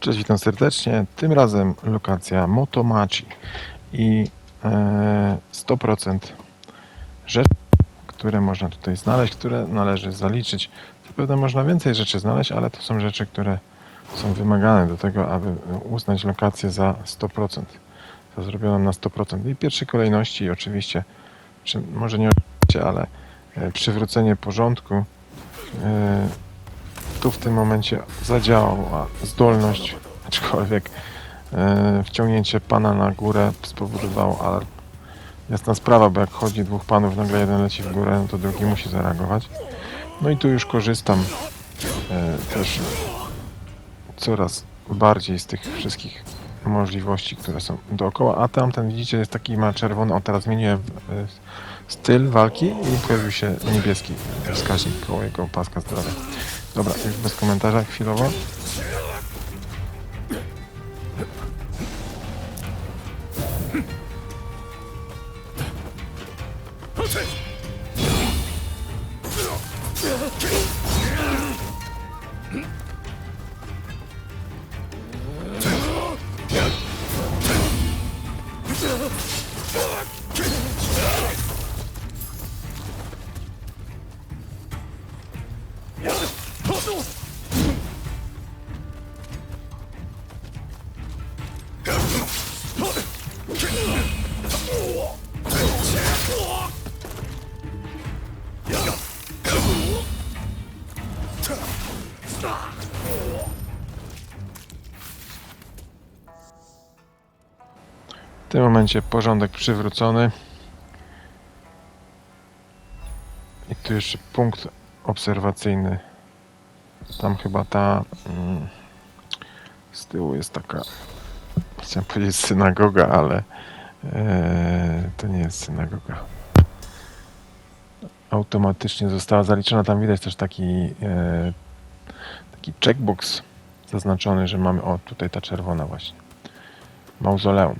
Cześć, witam serdecznie. Tym razem lokacja Motomachi i e, 100% rzeczy, które można tutaj znaleźć, które należy zaliczyć. Zapewne można więcej rzeczy znaleźć, ale to są rzeczy, które są wymagane do tego, aby uznać lokację za 100%. To zrobiono na 100%. I w pierwszej kolejności oczywiście, czy może nie oczywiście, ale e, przywrócenie porządku e, tu w tym momencie zadziałała zdolność, aczkolwiek e, wciągnięcie pana na górę spowodowało alarm. Jasna sprawa, bo jak chodzi dwóch panów, nagle jeden leci w górę, no to drugi musi zareagować. No i tu już korzystam e, też coraz bardziej z tych wszystkich możliwości, które są dookoła, a tamten widzicie jest taki ma czerwony, o teraz zmieniłem e, styl walki i pojawił się niebieski wskaźnik koło jego paska zdrowia. Dobra, już bez komentarza chwilowo. W tym momencie porządek przywrócony. I tu jeszcze punkt obserwacyjny. Tam chyba ta mm, z tyłu jest taka chciałem powiedzieć synagoga, ale e, to nie jest synagoga. Automatycznie została zaliczona. Tam widać też taki e, taki checkbox zaznaczony, że mamy o tutaj ta czerwona właśnie. Mauzoleum.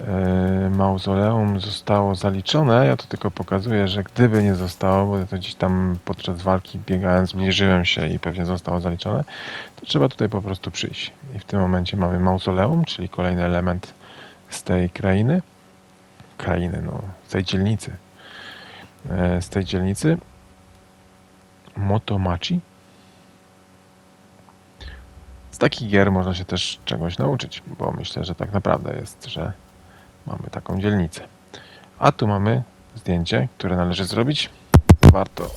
E, mauzoleum zostało zaliczone. Ja to tylko pokazuję, że gdyby nie zostało, bo to gdzieś tam podczas walki biegałem, zbliżyłem się i pewnie zostało zaliczone, to trzeba tutaj po prostu przyjść. I w tym momencie mamy mauzoleum, czyli kolejny element z tej krainy. Krainy, no, z tej dzielnicy. E, Z tej dzielnicy. Motomachi. Z takich gier można się też czegoś nauczyć, bo myślę, że tak naprawdę jest, że mamy taką dzielnicę. A tu mamy zdjęcie, które należy zrobić. Warto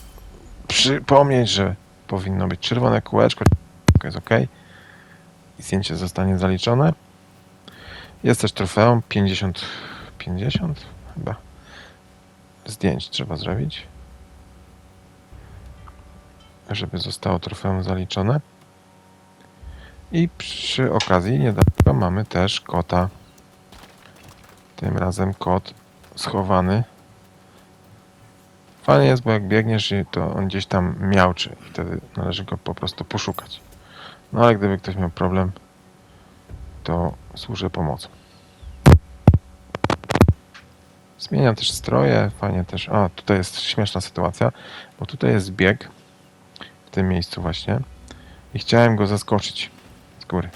przypomnieć, że powinno być czerwone kółeczko, to jest OK. I zdjęcie zostanie zaliczone. Jest też trofeum 50, 50 chyba zdjęć trzeba zrobić, żeby zostało trofeum zaliczone. I przy okazji niedawno mamy też kota. Tym razem kot schowany. Fajnie jest, bo jak biegniesz, to on gdzieś tam miałczy i wtedy należy go po prostu poszukać. No ale gdyby ktoś miał problem, to służę pomocą. Zmieniam też stroje, fajnie też. A, tutaj jest śmieszna sytuacja, bo tutaj jest bieg w tym miejscu właśnie i chciałem go zaskoczyć z góry,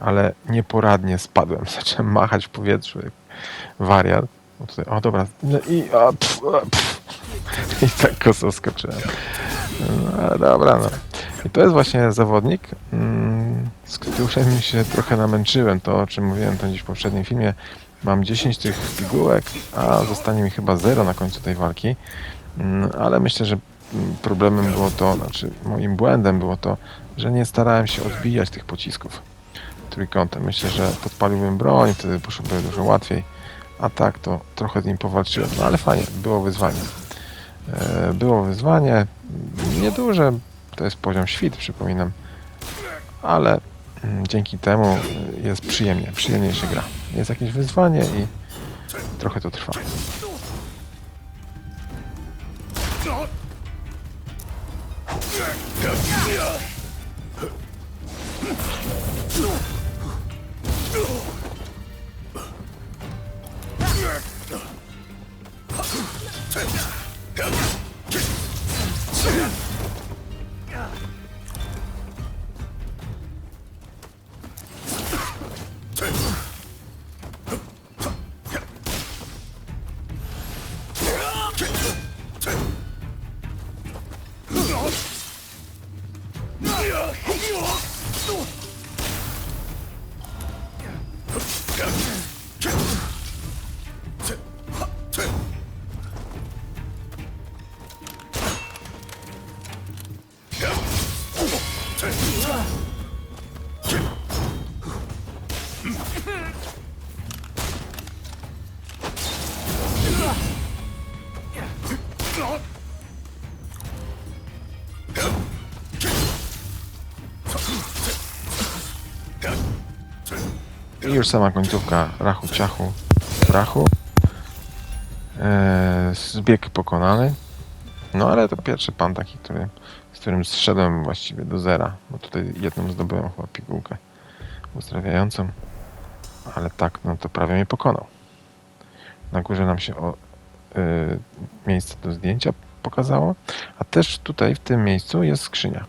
ale nieporadnie spadłem. Zacząłem machać w powietrzu jak wariat. O, tutaj, o dobra, no i, a, pf, a, pf. i tak go zaskoczyłem. No, ale dobra, no. I to jest właśnie zawodnik, mm, z którym się trochę namęczyłem. To, o czym mówiłem to dziś w poprzednim filmie. Mam 10 tych pigułek, a zostanie mi chyba 0 na końcu tej walki. Mm, Ale myślę, że problemem było to, znaczy moim błędem było to, że nie starałem się odbijać tych pocisków trójkątem. Myślę, że podpaliłbym broń, wtedy poszłoby dużo łatwiej. A tak to trochę z nim powalczyłem, no ale fajnie, było wyzwanie. E, było wyzwanie, nieduże, to jest poziom świt, przypominam, ale mm, dzięki temu jest przyjemnie, przyjemniej się gra. Jest jakieś wyzwanie i trochę to trwa. I już sama końcówka rachu ciachu rachu. Eee, zbieg pokonany. No ale to pierwszy pan taki, który którym zszedłem właściwie do zera. Bo tutaj jedną zdobyłem chyba pigułkę uzdrawiającą. Ale tak, no to prawie mnie pokonał. Na górze nam się o, y, miejsce do zdjęcia pokazało. A też tutaj w tym miejscu jest skrzynia.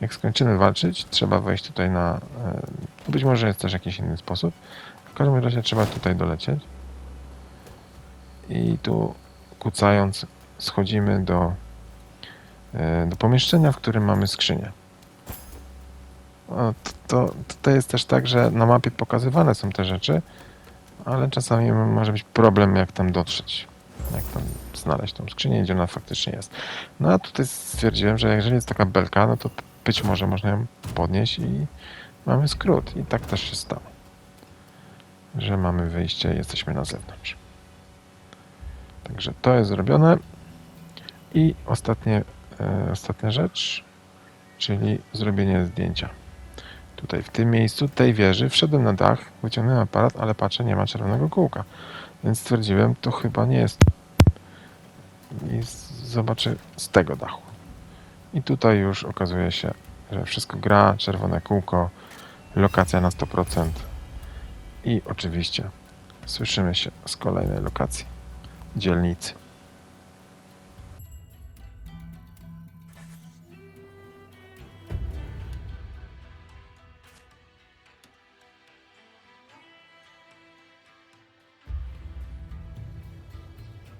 Jak skończymy walczyć, trzeba wejść tutaj na. y, Być może jest też jakiś inny sposób. W każdym razie trzeba tutaj dolecieć. I tu kucając schodzimy do, do pomieszczenia, w którym mamy skrzynię. To, to, to jest też tak, że na mapie pokazywane są te rzeczy, ale czasami może być problem, jak tam dotrzeć. Jak tam znaleźć tą skrzynię, gdzie ona faktycznie jest. No a tutaj stwierdziłem, że jeżeli jest taka belka, no to być może można ją podnieść i mamy skrót. I tak też się stało. Że mamy wyjście i jesteśmy na zewnątrz. Także to jest zrobione. I ostatnie, e, ostatnia rzecz, czyli zrobienie zdjęcia. Tutaj w tym miejscu tej wieży wszedłem na dach, wyciągnąłem aparat, ale patrzę, nie ma czerwonego kółka. Więc stwierdziłem, to chyba nie jest. I zobaczę z tego dachu. I tutaj już okazuje się, że wszystko gra, czerwone kółko, lokacja na 100%. I oczywiście słyszymy się z kolejnej lokacji, dzielnicy.